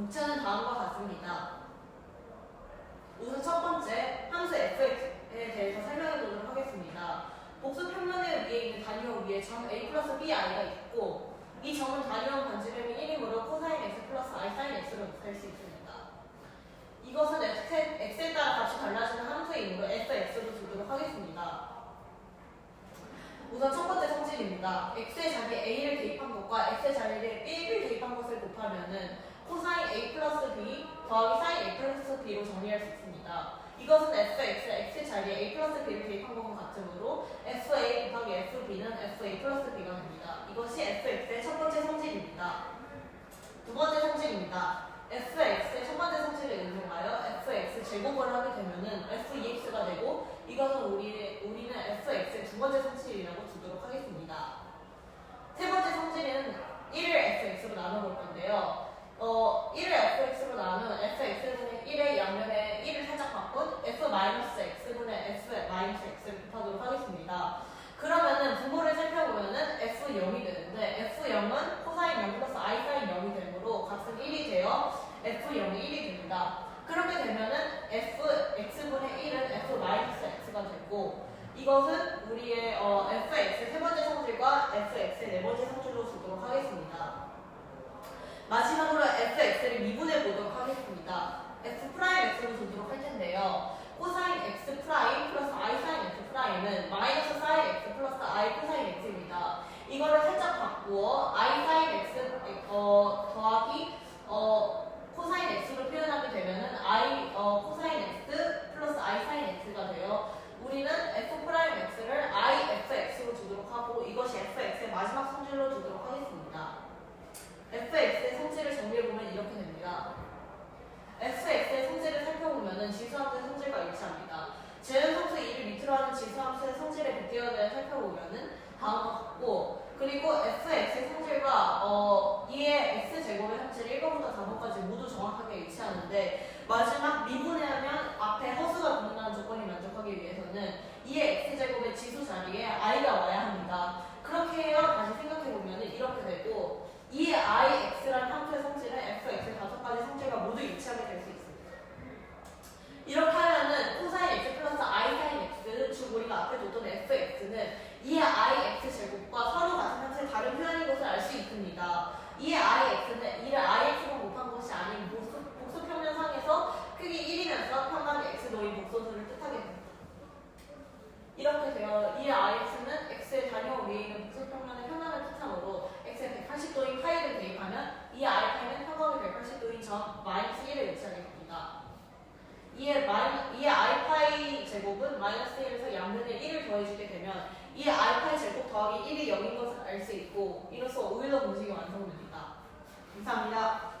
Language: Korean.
묵체는 다음과 같습니다. 우선 첫 번째 함수 fx에 대해서 설명해 보도록 하겠습니다. 복수 평면의 위에 있는 단위원 위에 점 a 플러스 bi가 있고 이 점은 단위원 반지름이 1이므로 코사인 x 플러스 i 사인 x로 될 수 있습니다. 이것은 x에, 따라 값이 달라지는 함수이므로 fx로 두도록 하겠습니다. 우선 첫 번째 성질입니다. x의 자리에 a를 대입한 것과 x의 자리에 b를 대입한 것을 곱하면은 코사인 a 플러스 b 더하기 사인 a 플러스 b로 정리할 수 있습니다. 이것은 fx, x 자리에 a 플러스 b를 대입한 것과 같으므로 fa 곱하기 fb는 fa 플러스 b가 됩니다. 이것이 fx의 첫 번째 성질입니다. 두 번째 성질입니다. fx의 첫 번째 성질을 응용하여 fx 제곱을 하게 되면은 fex가 되고 이것은 우리, 우리는 fx의 두 번째 성질이라고 두도록 하겠습니다. 세 번째 성질은 1을 fx로 나눠볼 건데요. 어, 1을 fx로 나누면 fx분의 1의 양면에 1을 살짝 바꾼 f-x분의 f-x를 곱하도록 하겠습니다. 그러면은 분모를 살펴보면은 f0이 되는데 f0은 코사인 0 플러스 i 사인 0이 되므로 값은 1이 되어 f0이 1이 됩니다. 그렇게 되면은 fx분의 1은 f-x가 되고 이것은 우리의 어, fx의 세 번째 성질과 fx의 네 번째 성질로 두도록 하겠습니다. 마지막으로 fx를 미분해 보도록 하겠습니다. f 프라임 x로 두도록 할 텐데요. 코사인 x 프라임 플러스 i 사인 x 프라임은 마이너스 사인 x 플러스 i 코사인 x입니다. 이거를 살짝 바꾸어 i 사인 x 어, 더하기 어, 코사인 x로 표현하게 되면은 어, 코사인 x 플러스 i 사인 x가 돼요. 우리는 f 프라임 x를 i fx로 두도록 하고 이것이 fx의 마지막 성질로 두도록 하겠습니다. fx의 성질을 정리해보면 이렇게 됩니다. fx의 성질을 살펴보면 지수함수의 성질과 일치합니다. 제곱함수 2를 밑으로 하는 지수함수의 성질의 비교를 살펴보면 다음과 같고 그리고 fx의 성질과 어, 2의 x제곱의 성질 1번부터 4번까지 모두 일치하는데 마지막 미분하면 앞에 허수가 붙는다는 조건이 만족하기 위해서는 2의 x제곱의 지수 자리에 i가 와야 합니다. 그렇게 해요. 다시 생각해보면 이렇게 되고 이 i x라는 함수의 성질은 f x 다섯 가지 성질과 모두 일치하게 될 수 있습니다. 이렇게 하면은 코사인 x 플러스 i 사인 x 즉 우리가 앞에 뒀던 f x는 이 i x 제곱과 서로 같은 함수의 다른 표현인 것을 알 수 있습니다. 이 i x는 이를 i x로 곱한 것이 아닌 복수, 복수 평면상에서 크기 1이면서 평각이 x 노인 복소수를 뜻하게 됩니다. 이렇게 되어 이 i x는 x의 단위원 위에 있는 복수 평면의 평면을 뜻하므로 x의 180도인 파이를 대입하면 이 i 파이는 평각의 180도인 점 마이너스 1을 위치하게 됩니다. 이의 마이 이의 i 파이 제곱은 마이너스 1에서 양면에 1을 더해주게 되면 이 파이 제곱 더하기 1이 0인 것을 알 수 있고 이로써 오일러 공식이 완성됩니다. 감사합니다.